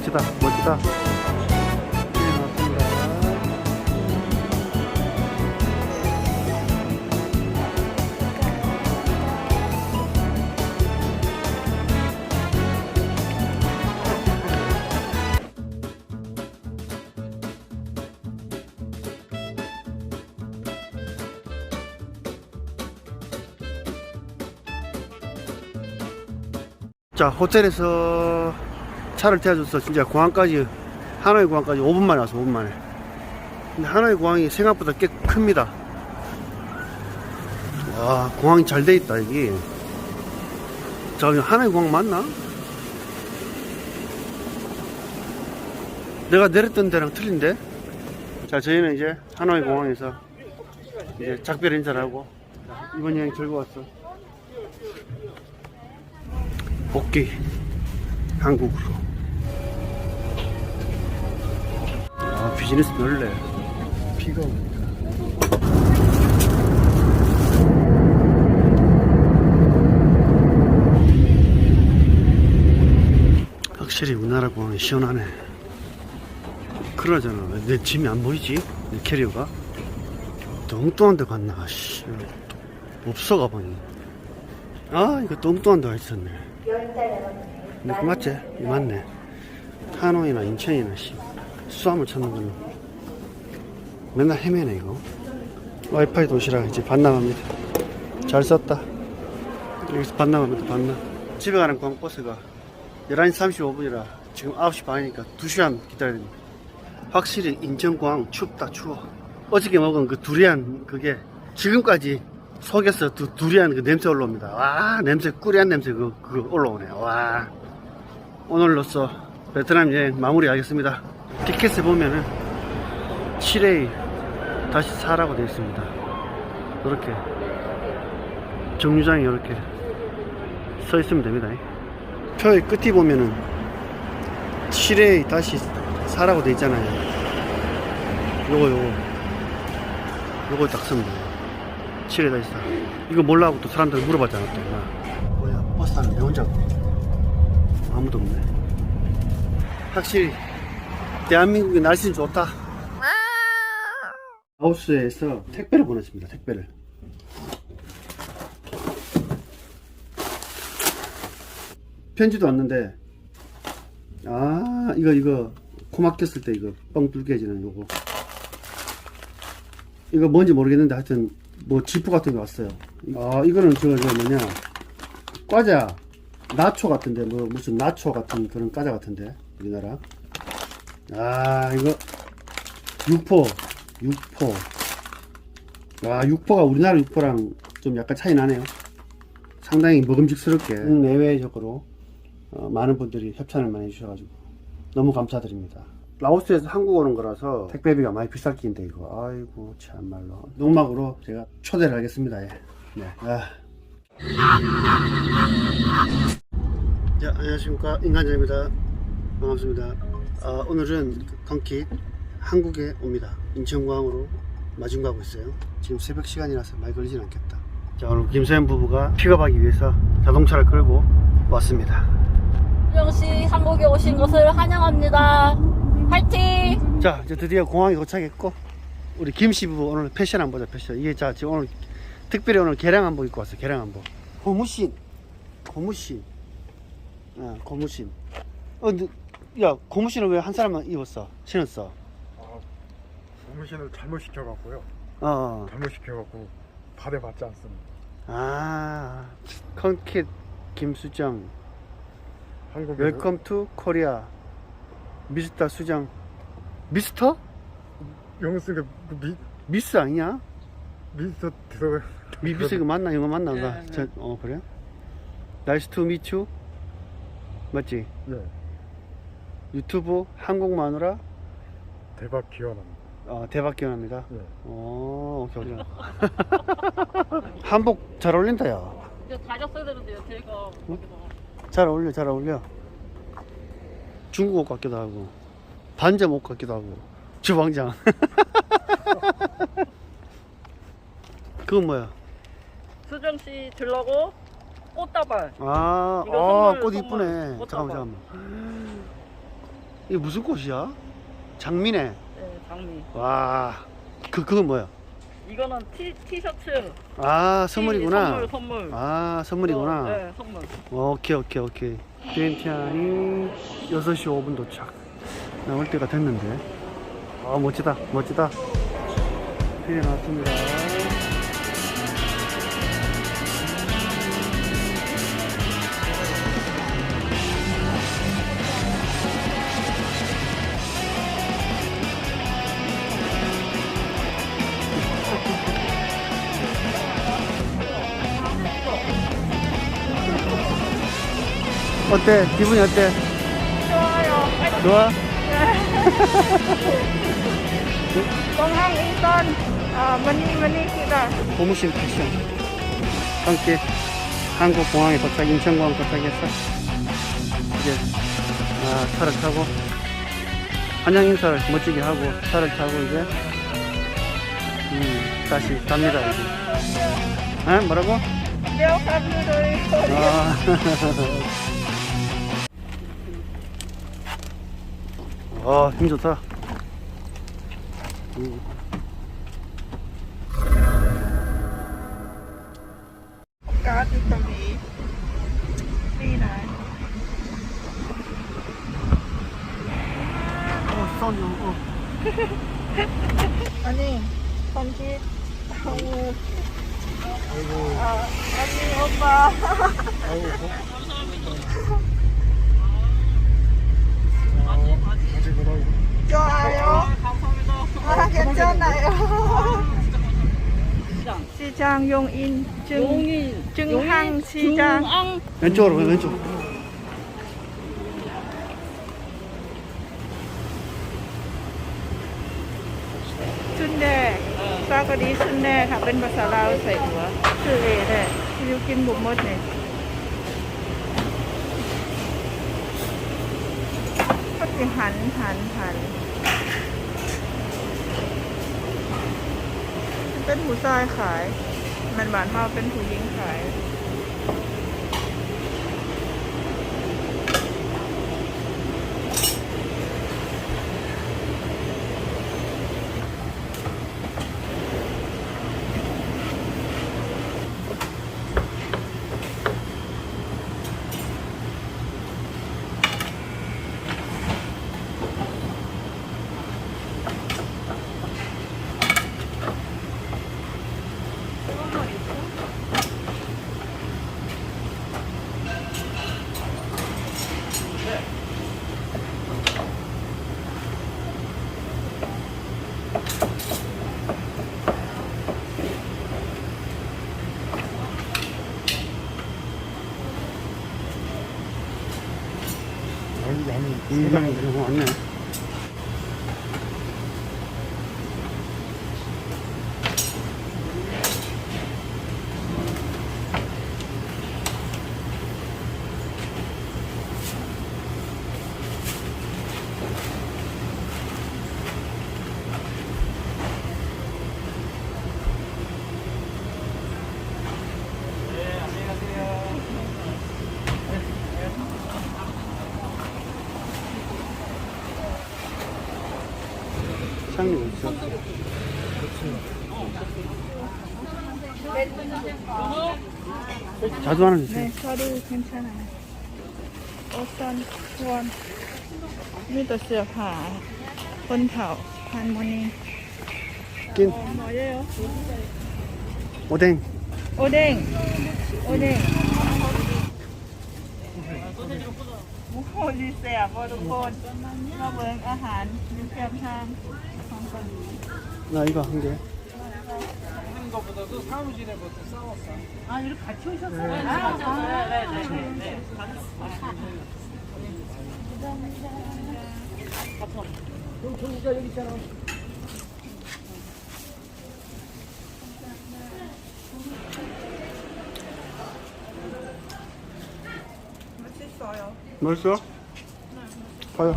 멋지다, 멋지다. 자, 호텔에서 차를 태워줘서 진짜 공항까지, 하노이 공항까지 5분 만에 와서 5분 만에. 근데 하노이 공항이 생각보다 꽤 큽니다. 와, 공항이 잘 돼 있다, 여기. 자, 여기 하노이 공항 맞나? 내가 내렸던 데랑 틀린데? 자, 저희는 이제 하노이 공항에서 이제 작별 인사를 하고 이번 여행 즐거웠어. 복귀 한국으로. 비즈니스 놀래. 비가 오니까. 확실히 우리나라 공항이 시원하네. 그러잖아. 왜내 짐이 안 보이지? 내 캐리어가? 또 엉뚱한 데 갔나, 씨. 없어, 가방이. 아, 이거 또 엉뚱한 데가 있었네. 근데 그 맞지? 이 맞네. 하노이나 인천이나, 씨. 수화물 찾는 거는 맨날 헤매네, 이거. 와이파이 도시락 이제 반납합니다. 잘 썼다. 여기서 반납합니다, 반납. 집에 가는 광버스가 11시 35분이라 지금 9시 반이니까 2시간 기다려야 됩니다. 확실히 인천공항 춥다 추워 어저께 먹은 그 두리안 그게 지금까지 속에서 두, 두리안 그 냄새 올라옵니다 와 냄새 꾸리한 냄새 그, 그거 올라오네요 와 오늘로써 베트남 여행 마무리하겠습니다 티켓에 보면은 7회 다시 사라고 되어 있습니다 이렇게 정류장이 이렇게 써 있으면 됩니다 표의 끝에 보면은 7회 다시 사라고 돼 있잖아요. 요거 요거 요거 딱 쓰면 돼요. 7회 다시 사. 이거 몰라고 또 사람들 물어봤잖아 또. 나. 뭐야 버스 타는 내 혼자 아무도 없네. 확실히 대한민국의 날씨는 좋다. 하우스에서 택배를 보냈습니다. 택배를. 편지도 왔는데 아 이거 이거 코 막혔을 때 이거 뻥 뚫게 해지는 요거 이거 뭔지 모르겠는데 하여튼 뭐 지프 같은 게 왔어요 아 이거는 저, 저 뭐냐 과자 나초 같은데 뭐 무슨 나초 같은 그런 과자 같은데 우리나라 아 이거 육포 육포 아 육포가 우리나라 육포랑 좀 약간 차이 나네요 상당히 먹음직스럽게 내외적으로 어, 많은 분들이 협찬을 많이 해주셔가지고 너무 감사드립니다. 라오스에서 한국 오는 거라서 택배비가 많이 비쌀 긴데 이거 아이고 참말로 농막으로 제가 초대를 하겠습니다. 예. 네. 아. 자 안녕하십니까 인간자입니다. 반갑습니다. 아, 오늘은 건키 한국에 옵니다. 인천공항으로 마중 가고 있어요. 지금 새벽 시간이라서 많이 걸리진 않겠다. 자 오늘 김서연 부부가 픽업하기 위해서 자동차를 끌고 왔습니다. 수정씨 한국에 오신 것을 환영합니다. 화이팅! 자, 이제 드디어 공항에 도착했고 우리 김씨 부부 오늘 패션 한번 보자 패션. 이게 자 지금 오늘 특별히 오늘 개량 한복 입고 왔어. 개량 한복. 고무신, 고무신, 어, 고무신. 어, 야 고무신을 왜 한 사람만 입었어? 신었어? 아, 고무신을 잘못 시켜갖고요. 어, 어. 잘못 시켜갖고 받에 받지 않습니다. 아, 컨킷 김수정. 한국에 웰컴 투 코리아. 미스터 수정. 미스터? 영수가 그미 미스 아니냐? 미스터 들어 미비스 이거 맞나? 이거 맞나? 나, 네, 네. 저, 어, 그래? 나이스 투 미추? 맞지? 예 유튜브 한국 마누라 대박 기원합니다. 어, 대박 기원합니다. 예. 오, 오케이, 오케이. 한복 잘 어울린다, 야. 이제 다녔어야 되는데요, 제가. 잘 어울려, 잘 어울려. 중국 옷 같기도 하고, 반점 옷 같기도 하고, 주방장. 그건 뭐야? 수정 씨 들라고 꽃다발. 아, 이거 아, 선물, 꽃 선물. 이쁘네. 꽃 잠깐만. 잠깐만. 이게 무슨 꽃이야? 장미네. 네, 장미. 와, 그, 그건 뭐야? 이거는 티, 티셔츠. 아, 티 선물이구나. 선물, 선물. 아, 선물이구나. 어, 네, 선물. 오케이, 오케이, 오케이. 비엔티안이 6시 5분 도착. 나올 때가 됐는데. 아, 멋지다, 멋지다. 필에 나왔습니다. 어때? 기분이 어때? 좋아요. 좋아? 공항 인턴. 아, 머니, 머니, 기다. 고무신 패션 함께 한국 공항에 도착 인천공항 도착해서 이제 아, 차를 타고 환영 인사를 멋지게 하고 차를 타고 이제 음, 다시 갑니다 이제 에? 뭐라고? welcome 아, 힘 좋다. 음. 어, 어. 아니, 반지. 아이고. 아, 언니, 오빠. 아이고. 어. 시장 용인 증, 용인 증항 시장 중앙 왼쪽으로, 왼쪽. 순대 싸그리 순대 ค่ะเป็นภาษาลาวใส่หัวชื่อเอแหละที่ริวกินบุกมดเนี่ยก็จะหันหันหันเป็นผู้ชายขาย มันหวานเท่าเป็นผู้หญิงขาย 인상이 너무 왔네. 자주 하는 거 네, 서류 괜찮아 요. 어떤 후 원. 이도 쓰여 파. 본타 오. 반모 니. 낀. 뭐예 요? 오 뎅. 오 뎅. 오 뎅. 오, 리세 야, 버릇 콘. 너무 아 한. 유쾌한 향. 나 이거 한 개. 오는 것보다도 사무실에 보통 싸웠어. 아, 이렇게 같이 오셨어요? 네, 네 아, 아, 네, 네, 네, 네. 그럼 저기가 여기 있잖아. 맛있어요. 맛있어? 봐요.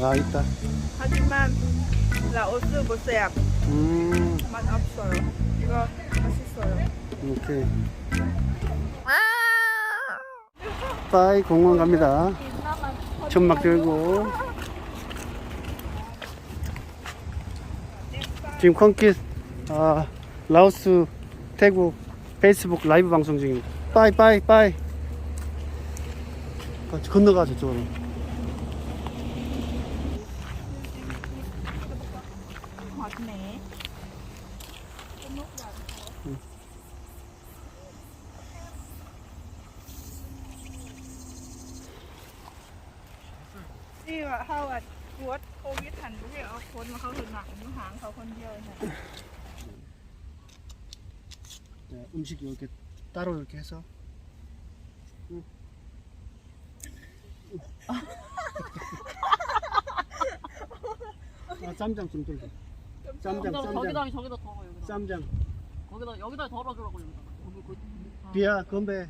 아 있다. 하지만 라오스 보세요. 음. 맛 없어요. 이거 맛있어요. 오케이. 아! 빠이 공원 갑니다. 천막 들고. 지금 컨킷 아, 라오스 태국 페이스북 라이브 방송 중입니다. 빠이 빠이 빠이. 건너가 저쪽으로. นี่ว่าเขาอ่ะตรวจโควิดหันไปเอาคนมาเขาถึงหนักนิ้วหางเขาคนเดียวเนี่ย 네, 음식 이렇게 따로 이렇게 해서. 응. 아, 쌈장 좀 들고. 쌈장 그다음에 저기다 저기다 덜어 여기다. 쌈장 거기다 여기다 덜어주라고 여기다. 비야 건배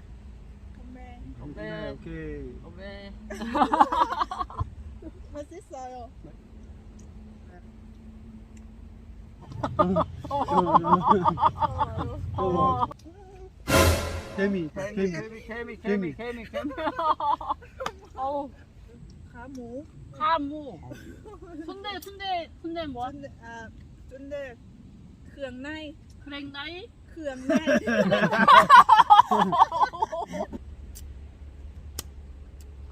건배 건배 오케이 어, 왜? 맛있어요. 어, 어, 개미 개미 개미 개미 개미 개미 개미 개미 아우 가무. 가무. 순대 순대 순대 뭐야? 근데 아 จุนเดเครื่องใน 크랭나이 เครื่องใน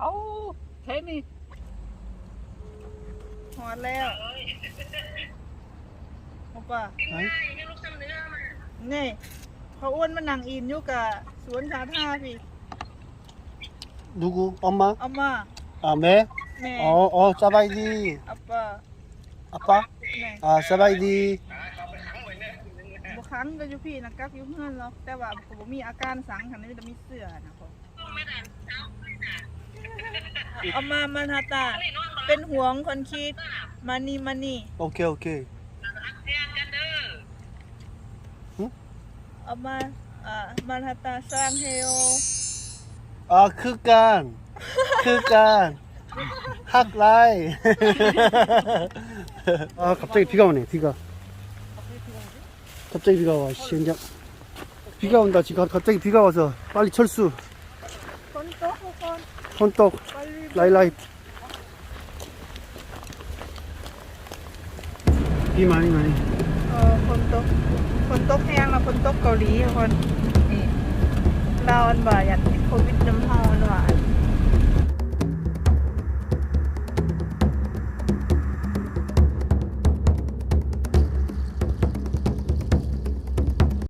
아우 개미 หอดแล้วโอป้า 아이, นี่เขาอ้วนมานั่งอินอยู่กับสวนสาธารณะพี่ 누구? 엄마? เอามา 아, 매? แม่ 어, 어, 사바이디. อัปป้า 아빠? อ่าสบายดีบุคังก็อยู่พี่นะกักอยู่เพื่อนหรอกแต่ว่าผมมีอาการสังขันนี่จะมีเสื่อนะครับเอามามันาตา เป็นห่วงคนคิดมานี่มานี่โอเคโอเคเอามาอ่ามันาตาสร้างเฮลอ่าคือการ คือการฮักไล 아 갑자기 비가 오네 비가. 갑자기 비가 와 씨, 그냥 비가 온다 지금. 갑자기 비가 와서 빨리 철수. 건떡 혹은 헌떡 빨리 라이라이 비 많이 많이. 어, 건떡. 건떡 해양아 건떡 거리. 혹은 라온 예. 바야. 코비드 좀 하온 와.